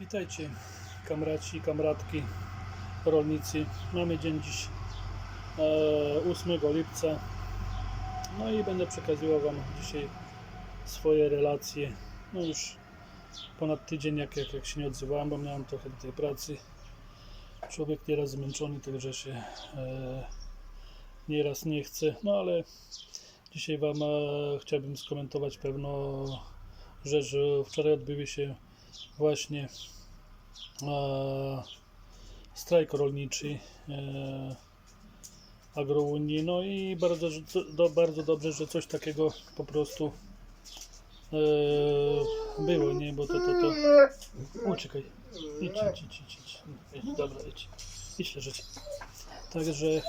Witajcie kamraci, kamratki, rolnicy. Mamy dzień dziś e, 8 lipca. No i będę przekazywał Wam dzisiaj swoje relacje. No już ponad tydzień jak, jak, jak się nie odzywałem, bo miałem trochę tej pracy. Człowiek nieraz zmęczony, także się e, nieraz nie chce. No ale dzisiaj Wam e, chciałbym skomentować pewną rzecz. Wczoraj odbyły się właśnie e, strajk rolniczy e, agrounii. No i bardzo, do, bardzo dobrze, że coś takiego po prostu e, było, nie? Bo to, to, to... Uciekaj. Idź, idź, idź, idź, idź. dobra, idź. Idź leżeć. Także...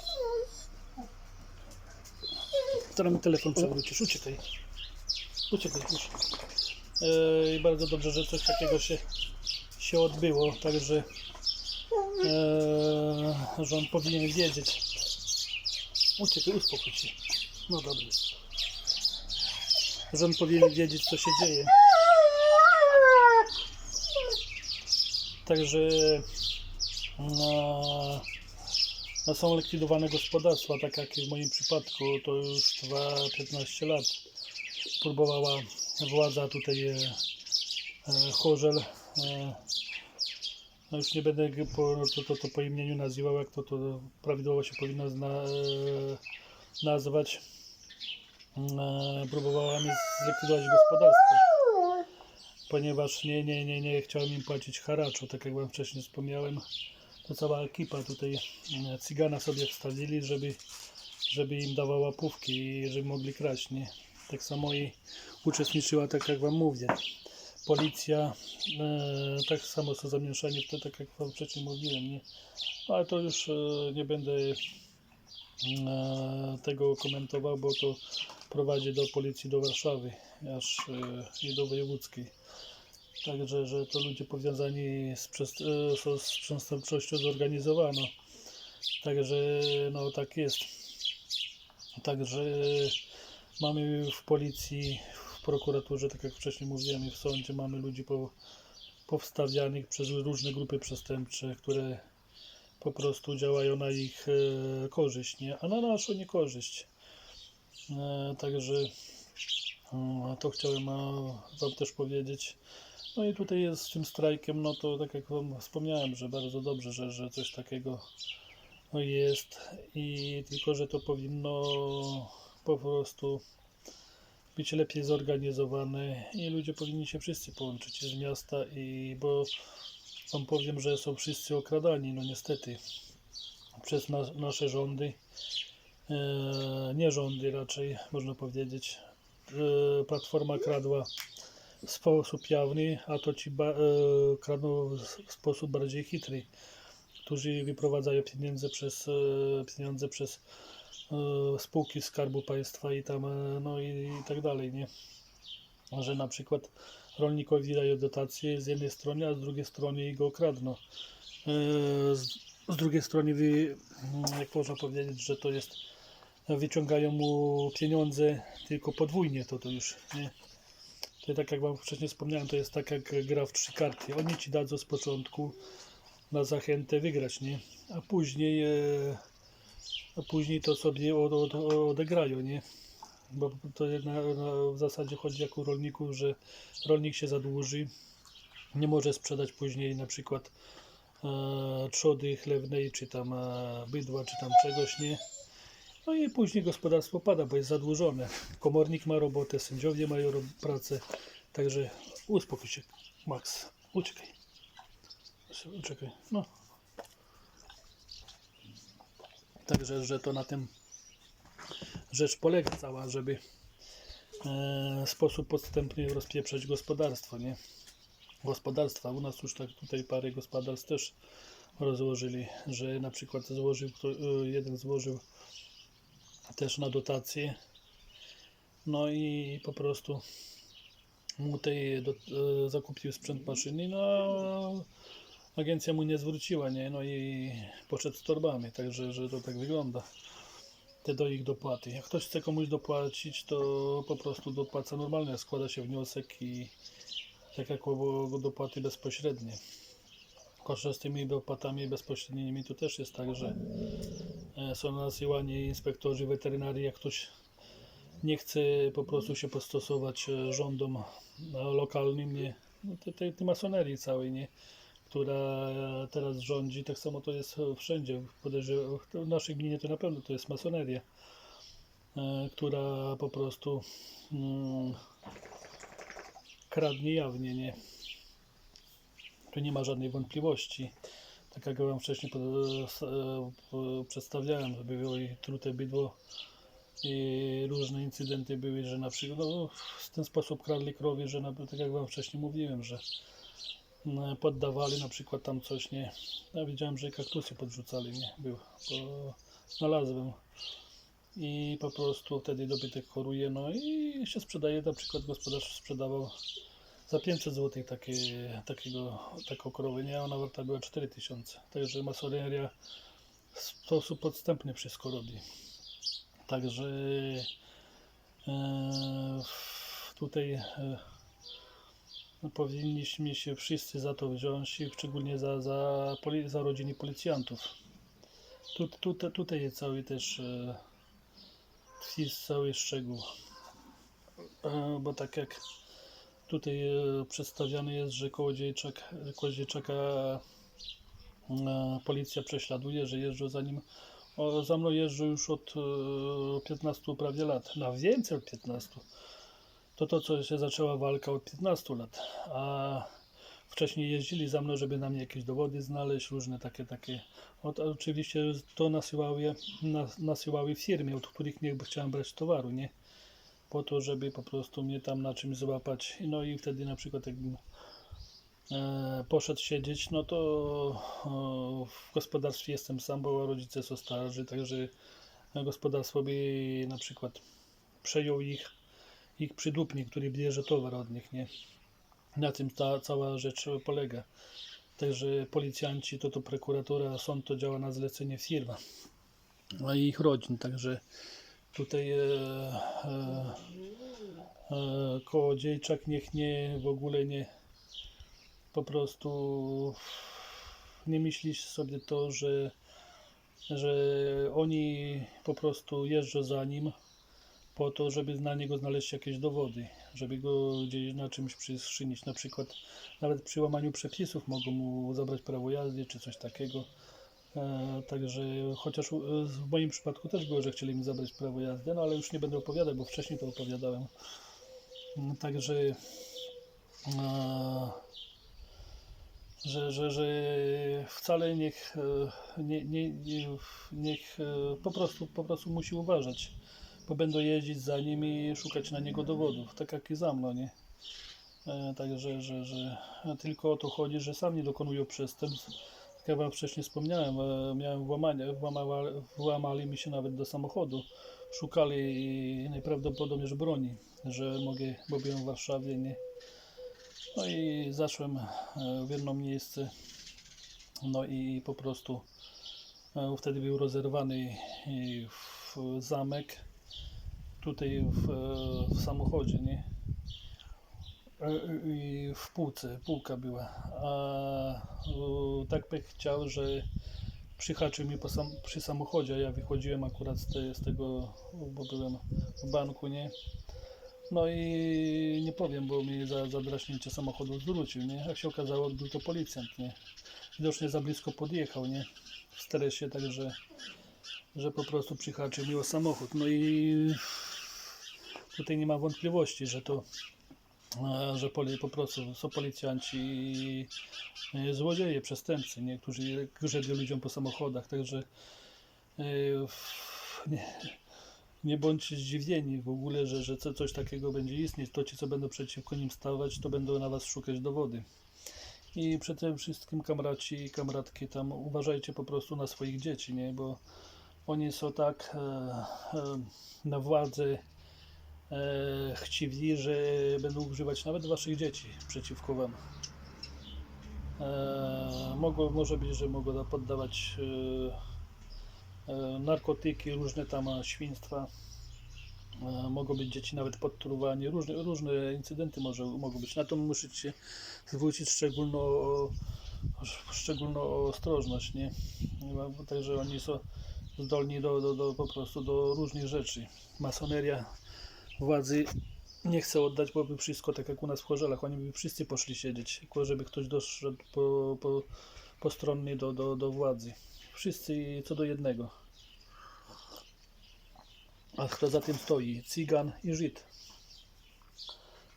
Teraz mi telefon przewrócisz. Uciekaj. Uciekaj, już. E, I bardzo dobrze, że coś takiego się, się odbyło, także e, on powinien wiedzieć. Uciekaj, uspokój się. No dobrze. On powinien wiedzieć, co się dzieje. Także no, no są likwidowane gospodarstwa, tak jak w moim przypadku, to już trwa 15 lat. Próbowała władza tutaj e, e, Chorzel, e, no już nie będę po, to, to, to po imieniu nazywał, jak to, to prawidłowo się powinno zna, e, nazwać. E, próbowała mi zlikwidować gospodarstwo, ponieważ nie, nie, nie, nie chciałem im płacić haraczu, tak jak wam wcześniej wspomniałem. To cała ekipa tutaj e, cygana sobie wstawili, żeby, żeby im dawała łapówki i żeby mogli kraść, nie? Tak samo i uczestniczyła, tak jak wam mówię. Policja, e, tak samo są zamieszani w to, tak jak wam wcześniej mówiłem, nie? Ale to już e, nie będę e, tego komentował, bo to prowadzi do policji do Warszawy, aż e, do wojewódzkiej. Także, że to ludzie powiązani z, przest- e, z przestępczością zorganizowaną. Także, no tak jest. Także mamy w policji, w prokuraturze, tak jak wcześniej mówiłem, i w sądzie mamy ludzi po, powstawianych przez różne grupy przestępcze, które po prostu działają na ich e, korzyść, nie? a na naszą niekorzyść. E, także to chciałem e, Wam też powiedzieć. No i tutaj jest z tym strajkiem, no to tak jak Wam wspomniałem, że bardzo dobrze, że, że coś takiego no jest i tylko, że to powinno po prostu być lepiej zorganizowane i ludzie powinni się wszyscy połączyć z miasta i bo wam powiem, że są wszyscy okradani, no niestety przez nas, nasze rządy. E, nie rządy raczej można powiedzieć e, platforma kradła w sposób jawny, a to ci ba, e, kradną w- sposób bardziej chytry którzy wyprowadzają pieniądze przez, e, pieniądze przez spółki Skarbu Państwa i tam, e, no i, i tak dalej, nie? Że na przykład rolnikowi dają dotacje z jednej strony, a z drugiej strony go kradną. E, Z, z drugiej strony, mm, jak można powiedzieć, że to jest, wyciągają mu pieniądze tylko podwójnie, to to już, nie? To tak jak Wam wcześniej wspomniałem, to jest tak jak gra w trzy karty. Oni Ci dadzą z początku na zachętę wygrać, nie? A później, e, a później to sobie od, od, odegrają, nie? Bo to na, na, w zasadzie chodzi jak u rolników, że rolnik się zadłuży, nie może sprzedać później na przykład e, trzody chlewnej, czy tam e, bydła, czy tam czegoś, nie? No i później gospodarstwo pada, bo jest zadłużone. Komornik ma robotę, sędziowie mają pracę, także uspokój się, Max, uciekaj. Czekaj, no. Także, że to na tym rzecz polega cała, żeby e, w sposób podstępny rozpieprzać gospodarstwo, nie? Gospodarstwa. U nas już tak tutaj parę gospodarstw też rozłożyli, że na przykład złożył, e, jeden złożył też na dotację, no i po prostu mu tej do, e, zakupił sprzęt maszyny, no agencja mu nie zwróciła, nie? No i poszedł z torbami, także że to tak wygląda. Te do ich dopłaty. Jak ktoś chce komuś dopłacić, to po prostu dopłaca normalnie, składa się wniosek i, tak jak o dopłaty bezpośrednie. Kosze z tymi dopłatami bezpośrednimi to też jest tak, że e, są nasyłani inspektorzy weterynarii, jak ktoś nie chce po prostu się postosować e, rządom e, lokalnym, nie, no, tej, tej masonerii całej, nie, która teraz rządzi, tak samo to jest wszędzie, w naszej gminie to na pewno to jest masoneria, e, która po prostu mm, kradnie jawnie, nie. Tu nie ma żadnej wątpliwości. Tak jak Wam wcześniej e, przedstawiałem, że było i trute bydło i różne incydenty były, że na przykład no, w ten sposób kradli krowie, że na, tak jak Wam wcześniej mówiłem, że poddawali na przykład tam coś, nie. Ja widziałem, że kaktusy podrzucali, nie, był, bo znalazłem. I po prostu wtedy dobytek choruje, no i się sprzedaje, na przykład gospodarz sprzedawał za 500 zł takie, takiego, taką krowę, nie, ona warta była 4000. Także masoneria w sposób podstępny wszystko robi. Także e, tutaj e, no, powinniśmy się wszyscy za to wziąć szczególnie za, za, za rodziny policjantów. Tu, tu, tu, tutaj jest cały też e, tkwi cały szczegół. E, bo tak jak tutaj e, przedstawiane jest, że Kołodziejczak, Kołodziejczaka e, policja prześladuje, że jeżdżą za nim o, za mną jeżdżą już od e, 15 prawie lat, na więcej od 15. To to, co się zaczęła walka od 15 lat, a wcześniej jeździli za mną, żeby na mnie jakieś dowody znaleźć, różne takie, takie. Od, oczywiście to nasyłały, nas, nasyłały od których nie chciałem brać towaru, nie? Po to, żeby po prostu mnie tam na czymś złapać. No i wtedy na przykład jakbym e, poszedł siedzieć, no to o, w gospodarstwie jestem sam, bo rodzice są starzy, także gospodarstwo by na przykład przejął ich, ich przydupnik, który bierze towar od nich, nie? Na tym ta cała rzecz polega. Także policjanci, to to prokuratura, sąd to działa na zlecenie firma, a ich rodzin, także tutaj e, e, e, kołodziejczak niech nie, w ogóle nie, po prostu nie myślisz sobie to, że, że oni po prostu jeżdżą za nim po to, żeby na niego znaleźć jakieś dowody, żeby go gdzieś na czymś przyszynić. Na przykład nawet przy łamaniu przepisów mogą mu zabrać prawo jazdy czy coś takiego. E, także chociaż u- w moim przypadku też było, że chcieli mi zabrać prawo jazdy, no ale już nie będę opowiadał, bo wcześniej to opowiadałem. Mm, Także e, że, że, że wcale niech, e, nie, nie, nie, niech e, po prostu, po prostu musi uważać, bo będą jeździć za nim i szukać na niego dowodów, tak jak i za mną, nie? E, Także, że, że tylko o to chodzi, że sami dokonują przestępstw. Tak jak Wam wcześniej wspomniałem, e, miałem włamanie, włamawali, włamali mi się nawet do samochodu, szukali najprawdopodobniej broni, że mogę, bo byłem w Warszawie, nie? No i zaszłem e, w jedno miejsce, no i po prostu e, wtedy był rozerwany zamek, tutaj w, e, w samochodzie, nie? E, I w półce, półka była, a e, tak pek chciał, że przyhaczył mi sam, przy samochodzie, a ja wychodziłem akurat z, te, z tego, bo byłem w banku, nie? No i nie powiem, bo mnie za, za draśnięcie samochodu zwrócił, nie? Jak się okazało, był to policjant, nie? Widocznie za blisko podjechał, nie? W stresie, także, że po prostu przyhaczył mi o samochód. No i tutaj nie ma wątpliwości, że to, e, że poli, po prostu są policjanci e, złodzieje, przestępcy, nie? Którzy grzebią ludziom po samochodach, także e, nie, nie bądźcie zdziwieni w ogóle, że, że co- coś takiego będzie istnieć. To ci, co będą przeciwko nim stawać, to będą na was szukać dowody. I przede wszystkim kamraci i kamratki tam uważajcie po prostu na swoich dzieci, nie? Bo oni są tak e, e, na władzę e, chciwi, że będą używać nawet waszych dzieci przeciwko wam. E, mogło, może być, że mogą poddawać e, e, narkotyki, różne tam e, świństwa E, Mogą być dzieci nawet podtruwanie, różne, różne incydenty może, mogą być. Na to musicie zwrócić szczególną, szczególną ostrożność, nie? Także oni są zdolni do, do, do, po prostu do różnych rzeczy. Masoneria władzy nie chce oddać, bo by wszystko tak jak u nas w Chorzelach, oni by wszyscy poszli siedzieć, tylko żeby ktoś doszedł po, po, postronnie do, do, do władzy. Wszyscy co do jednego. A kto za tym stoi? Cygan i Żyd.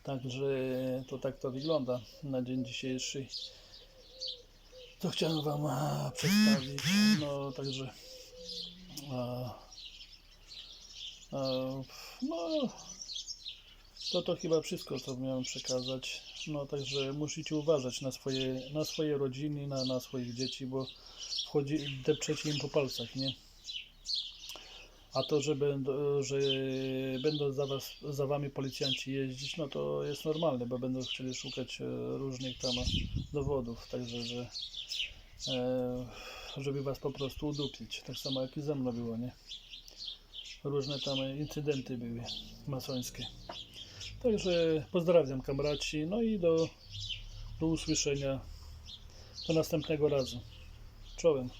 Także to tak to wygląda na dzień dzisiejszy. To chciałem Wam przedstawić. No także. A, no. To to chyba wszystko, co miałem przekazać. No także musicie uważać na swoje, na swoje rodziny, na, na swoich dzieci, bo wchodzi, depczecie im po palcach, nie? A to, że będą, że będą za, was, za wami policjanci jeździć, no to jest normalne, bo będą chcieli szukać e, różnych tam dowodów, także że e, żeby was po prostu udupić. Tak samo jak i ze mną było, nie? Różne tam incydenty były masońskie. Także pozdrawiam kamraci, no i do, do usłyszenia do następnego razu. Czołem.